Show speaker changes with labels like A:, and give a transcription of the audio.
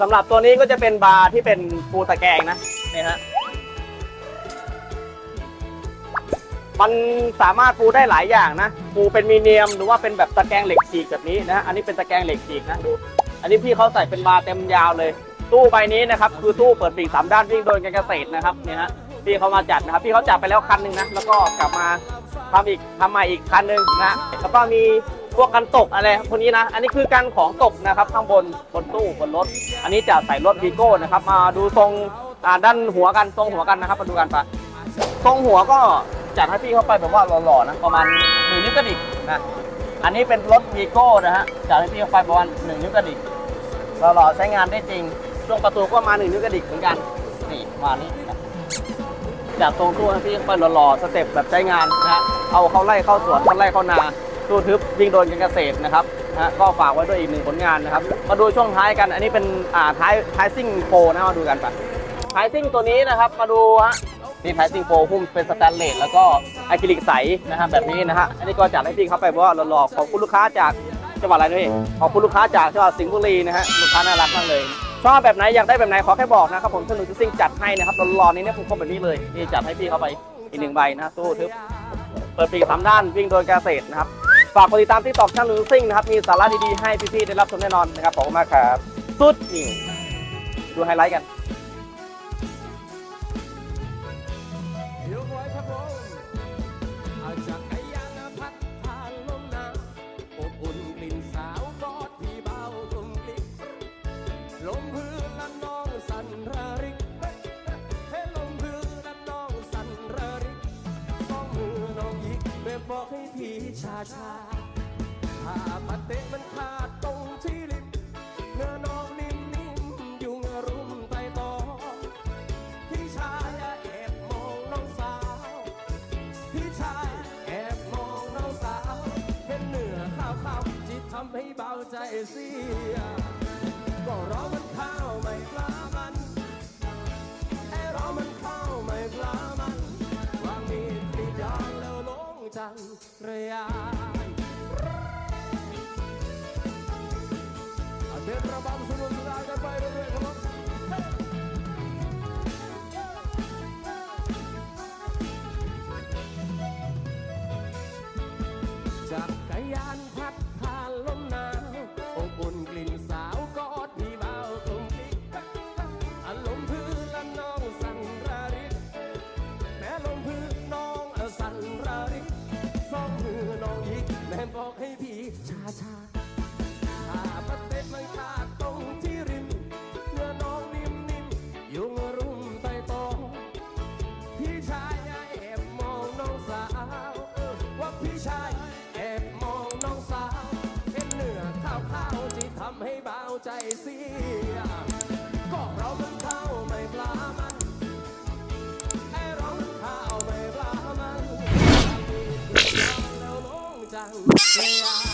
A: สำหรับตัวนี้ก็จะเป็นบาร์ที่เป็นปูตะแกรงนะนี่ฮะมันสามารถปูได้หลายอย่างนะ ปูเป็นมีเนียมหรือว่าเป็นแบบตะแกรงเหล็กฉีกแบบนี้นะอันนี้เป็นตะแกรงเหล็กฉีกนะดูอันนี้พี่เขาใส่เป็นบาร์เต็มยาวเลย ตู้ใบนี้นะครับคือตู้เปิดปีกสามด้านวิ่งโดยการเกษตรนะครับนี่ฮะพี่เขามาจัดนะครับพี่เขาจัดไปแล้วคันหนึ่งนะแล้วก็กลับมาทำอีกทำใหม่อีกคันหนึ่งนะแล้วก็มี วกกันตกอะไรพวกนี้นะ อันนี้คือกันของตกนะครับข้างบนบนตู้บนรถ อันนี้จะใส่รถวีโก้นะครับมาดูทรงด้านหัวกันทรงหัวกันนะครับมาดูกันปะทรงหัวก็จัดให้พี่เข้าไปแบบว่าหล่อๆนะประมาณหนึ่งนิ้วกระดิกนะอันนี้เป็นรถวีโก้นะฮะจัดให้พี่เข้าไปประมาณหนึ่งนิ้วกระดิกหล่อๆใช้งานได้จริงช่วงประตูก็มาหนึ่งนิ้วกระดิกเหมือนกันนี่มานี่นะจากตรงตู้นะพี่ไปหล่อๆสเต็ปแบบใช้งานนะฮะเอาเข้าไล่เข้าสวนเข้าไล่เข้านา ตู้ทึบวิ่งโดนการเกษตรนะครับฮะก็ฝากไว้ด้วยอีกหนึ่งผลงานนะครับ มาดูช่วงท้ายกัน อันนี้เป็นอ่าท้ายท้ายซิ่งโปรนะมาดูกันปะท้ายซิ่งตัวนี้นะครับมาดูฮะนี่ท้ายซิ่งโปรหุ้มเป็นสแตนเลสแล้วก็อะคริลิกใสนะครับแบบนี้นะฮะอันนี้ก็จัดให้พี่เขาไปเพราะว่าหล่อๆขอบคุณลูกค้าจากจังหวัดอะไรนี่ขอบคุณลูกค้าจากจังหวัดสิงห์บุรีนะฮะลูกค้าน่ารักมากเลยชอบแบบไหนอยากได้แบบไหนขอแค่บอกนะครับผมสนุกซิ่งจัดให้นะครับรอๆนี้เนี่ยผมคมแบบนี้เลยนี่จัดให้พี่เขาไปอีกหนึ่งใบนะตู้ทึบเปิดปีกสามด้านวิ่งโดยเกษตรนะครับ ฝากกดติดตามที่ตอกช่างหรือซิ่งนะครับ มีสาระดีๆให้พี่ๆได้รับชมแน่นอนนะครับขอบคุณมากครับ สุดนิวดูไฮไลท์กัน
B: ชาชาถ้าปะเตะมันขาดตรงที่ริมเนื้อน้องนิ่มๆยุงรุมไตตอพี่ชายแอบมองน้องสาว พี่ชายแอบมองน้องสาว เห็นเนื้อข้าวข้าวจิตทำให้เบาใจเสีย ก็ร้องมันข้าว จังระยานเอาเต้นระบำสนุกสนานกันไปเรื่อยๆครับ ให้พี่ชาชาถ้าประเต็มันขาดตรงที่ริมเนื้อน้องนิ่มนิ่มยุงรุมไตโตพี่ชายแอบมองน้องสาว ว่าพี่ชายแอบมองน้องสาวเห็นเนื้อข้าวข้าวที่ทำให้เบาใจเสียก็เรามันข้าวไม่ปลามันไอ้รามันข้าวไม่ปลามันแล้